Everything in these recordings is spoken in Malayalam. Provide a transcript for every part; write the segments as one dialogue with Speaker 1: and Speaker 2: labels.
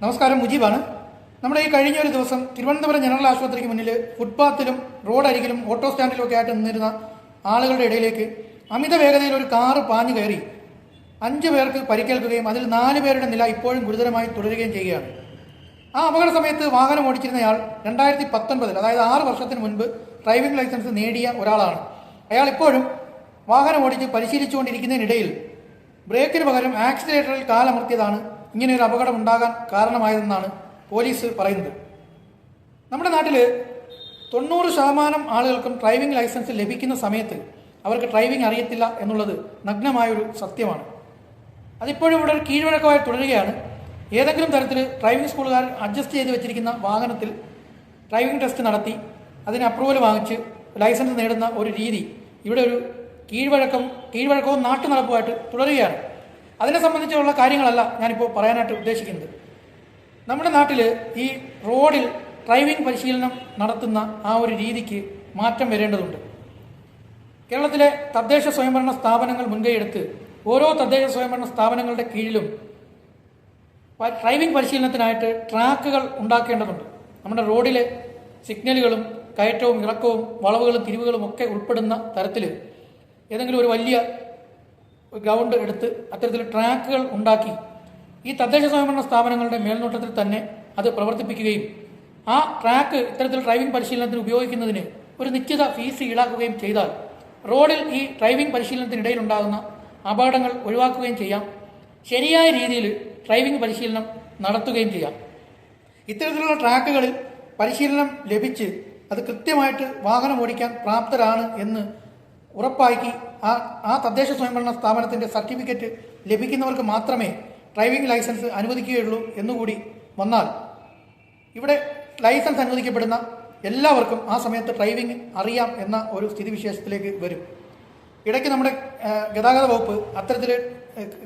Speaker 1: നമസ്കാരം മുജീബാണ്. നമ്മുടെ ഈ കഴിഞ്ഞ ഒരു ദിവസം തിരുവനന്തപുരം ജനറൽ ആശുപത്രിക്ക് മുന്നിൽ ഫുട്പാത്തിലും റോഡ് അരികിലും ഓട്ടോ സ്റ്റാൻഡിലും ഒക്കെ ആയിട്ട് നിന്നിരുന്ന ആളുകളുടെ ഇടയിലേക്ക് അമിത വേഗതയിൽ ഒരു കാറ് പാഞ്ഞു കയറി. അഞ്ച് പേർക്ക് പരിക്കേൽക്കുകയും അതിൽ നാല് പേരുടെ നില ഇപ്പോഴും ഗുരുതരമായി തുടരുകയും ചെയ്യുകയാണ്. ആ അപകട സമയത്ത് വാഹനം ഓടിച്ചിരുന്നയാൾ രണ്ടായിരത്തി പത്തൊൻപതിൽ അതായത് ആറ് വർഷത്തിന് മുൻപ് ഡ്രൈവിംഗ് ലൈസൻസ് നേടിയ ഒരാളാണ്. അയാൾ ഇപ്പോഴും വാഹനം ഓടിച്ച് പരിശീലിച്ചുകൊണ്ടിരിക്കുന്നതിനിടയിൽ ബ്രേക്കിന് പകരം ആക്സിലേറ്ററിൽ കാലമർത്തിയതാണ് ഇങ്ങനെ ഒരു അപകടം ഉണ്ടാകാൻ കാരണമായതെന്നാണ് പോലീസ് പറയുന്നത്. നമ്മുടെ നാട്ടിൽ തൊണ്ണൂറ് ശതമാനം ആളുകൾക്കും ഡ്രൈവിംഗ് ലൈസൻസ് ലഭിക്കുന്ന സമയത്ത് അവർക്ക് ഡ്രൈവിംഗ് അറിയത്തില്ല എന്നുള്ളത് നഗ്നമായൊരു സത്യമാണ്. അതിപ്പോഴും ഇവിടെ ഒരു കീഴ്വഴക്കമായി തുടരുകയാണ്. ഏതെങ്കിലും തരത്തിൽ ഡ്രൈവിംഗ് സ്കൂളുകാർ അഡ്ജസ്റ്റ് ചെയ്ത് വെച്ചിരിക്കുന്ന വാഹനത്തിൽ ഡ്രൈവിംഗ് ടെസ്റ്റ് നടത്തി അതിന് അപ്രൂവൽ വാങ്ങിച്ച് ലൈസൻസ് നേടുന്ന ഒരു രീതി ഇവിടെ ഒരു കീഴ്വഴക്കം കീഴ്വഴക്കവും നാട്ടു നടപ്പുമായിട്ട് തുടരുകയാണ്. അതിനെ സംബന്ധിച്ചുള്ള കാര്യങ്ങളല്ല ഞാനിപ്പോൾ പറയാനായിട്ട് ഉദ്ദേശിക്കുന്നത്. നമ്മുടെ നാട്ടിൽ ഈ റോഡിൽ ഡ്രൈവിംഗ് പരിശീലനം നടത്തുന്ന ആ ഒരു രീതിക്ക് മാറ്റം വരേണ്ടതുണ്ട്. കേരളത്തിലെ തദ്ദേശ സ്വയംഭരണ സ്ഥാപനങ്ങൾ മുൻകൈയെടുത്ത് ഓരോ തദ്ദേശ സ്വയംഭരണ സ്ഥാപനങ്ങളുടെ കീഴിലും ഡ്രൈവിംഗ് പരിശീലനത്തിനായിട്ട് ട്രാക്കുകൾ ഉണ്ടാക്കേണ്ടതുണ്ട്. നമ്മുടെ റോഡിലെ സിഗ്നലുകളും കയറ്റവും ഇറക്കവും വളവുകളും തിരിവുകളും ഒക്കെ ഉൾപ്പെടുന്ന തരത്തിൽ ഏതെങ്കിലും ഒരു വലിയ ഗ്രൗണ്ട് എടുത്ത് അത്തരത്തിൽ ട്രാക്കുകൾ ഉണ്ടാക്കി. ഈ തദ്ദേശ സ്വയംഭരണ സ്ഥാപനങ്ങളുടെ മേൽനോട്ടത്തിൽ തന്നെ അത് പ്രവർത്തിപ്പിക്കുകയും ആ ട്രാക്ക് ഇത്തരത്തിൽ ഡ്രൈവിംഗ് പരിശീലനത്തിന് ഉപയോഗിക്കുന്നതിന് ഒരു നിശ്ചിത ഫീസ് ഈടാക്കുകയും ചെയ്താൽ റോഡിൽ ഈ ഡ്രൈവിംഗ് പരിശീലനത്തിനിടയിൽ ഉണ്ടാകുന്ന അപകടങ്ങൾ ഒഴിവാക്കുകയും ചെയ്യാം. ശരിയായ രീതിയിൽ ഡ്രൈവിംഗ് പരിശീലനം നടത്തുകയും ചെയ്യാം. ഇത്തരത്തിലുള്ള ട്രാക്കുകളിൽ പരിശീലനം ലഭിച്ച് അത് കൃത്യമായിട്ട് വാഹനം ഓടിക്കാൻ പ്രാപ്തരാണ് എന്ന് ഉറപ്പാക്കി ആ ആ തദ്ദേശ സ്വയംഭരണ സ്ഥാപനത്തിന്റെ സർട്ടിഫിക്കറ്റ് ലഭിക്കുന്നവർക്ക് മാത്രമേ ഡ്രൈവിംഗ് ലൈസൻസ് അനുവദിക്കുകയുള്ളൂ എന്നുകൂടി വന്നാൽ ഇവിടെ ലൈസൻസ് അനുവദിക്കപ്പെടുന്ന എല്ലാവർക്കും ആ സമയത്ത് ഡ്രൈവിംഗ് അറിയാം എന്ന ഒരു സ്ഥിതിവിശേഷത്തിലേക്ക് വരും. ഇടയ്ക്ക് നമ്മുടെ ഗതാഗത വകുപ്പ് അത്തരത്തിൽ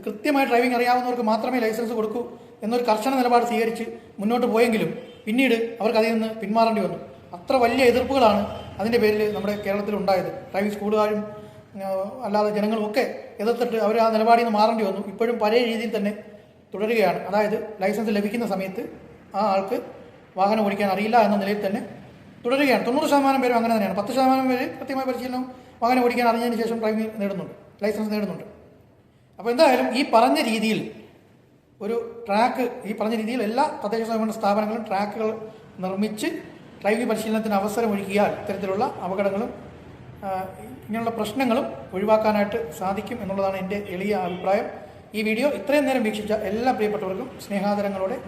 Speaker 1: കൃത്യമായി ഡ്രൈവിംഗ് അറിയാവുന്നവർക്ക് മാത്രമേ ലൈസൻസ് കൊടുക്കൂ എന്നൊരു കർശന നിലപാട് സ്വീകരിച്ച് മുന്നോട്ട് പോയെങ്കിലും പിന്നീട് അവർക്ക് അതിൽ നിന്ന് പിന്മാറേണ്ടി വന്നു. അത്ര വലിയ എതിർപ്പുകളാണ് അതിന്റെ പേരിൽ നമ്മുടെ കേരളത്തിൽ ഉണ്ടായത്. ഡ്രൈവിംഗ് സ്കൂളുകാരും അല്ലാതെ ജനങ്ങളും ഒക്കെ എതിർത്തിട്ട് അവർ ആ നിലപാടിൽ നിന്ന് മാറേണ്ടി വന്നു. ഇപ്പോഴും പഴയ രീതിയിൽ തന്നെ തുടരുകയാണ്. അതായത് ലൈസൻസ് ലഭിക്കുന്ന സമയത്ത് ആ ആൾക്ക് വാഹനം ഓടിക്കാൻ അറിയില്ല എന്ന നിലയിൽ തന്നെ തുടരുകയാണ്. തൊണ്ണൂറ് ശതമാനം പേരും അങ്ങനെ തന്നെയാണ്. പത്ത് ശതമാനം പേര് കൃത്യമായ പരിശീലനം വാഹനം ഓടിക്കാൻ അറിഞ്ഞതിന് ശേഷം ഡ്രൈവിംഗ് നേടുന്നുണ്ട്. ലൈസൻസ് നേടുന്നുണ്ട്. അപ്പോൾ എന്തായാലും ഈ പറഞ്ഞ രീതിയിൽ ഒരു ട്രാക്ക് ഈ പറഞ്ഞ രീതിയിൽ എല്ലാ തദ്ദേശ സ്വയംഭരണ സ്ഥാപനങ്ങളും ട്രാക്കുകൾ നിർമ്മിച്ച് ഡ്രൈവിംഗ് പരിശീലനത്തിന് അവസരം ഒരുക്കിയാൽ ഇത്തരത്തിലുള്ള അപകടങ്ങളും ഇങ്ങനെയുള്ള പ്രശ്നങ്ങളും ഒഴിവാക്കാനായിട്ട് സാധിക്കും എന്നുള്ളതാണ് എന്റെ എളിയ അഭിപ്രായം. ഈ വീഡിയോ ഇത്രയും നേരം വീക്ഷിച്ച എല്ലാ പ്രിയപ്പെട്ടവർക്കും സ്നേഹാദരങ്ങളോടെ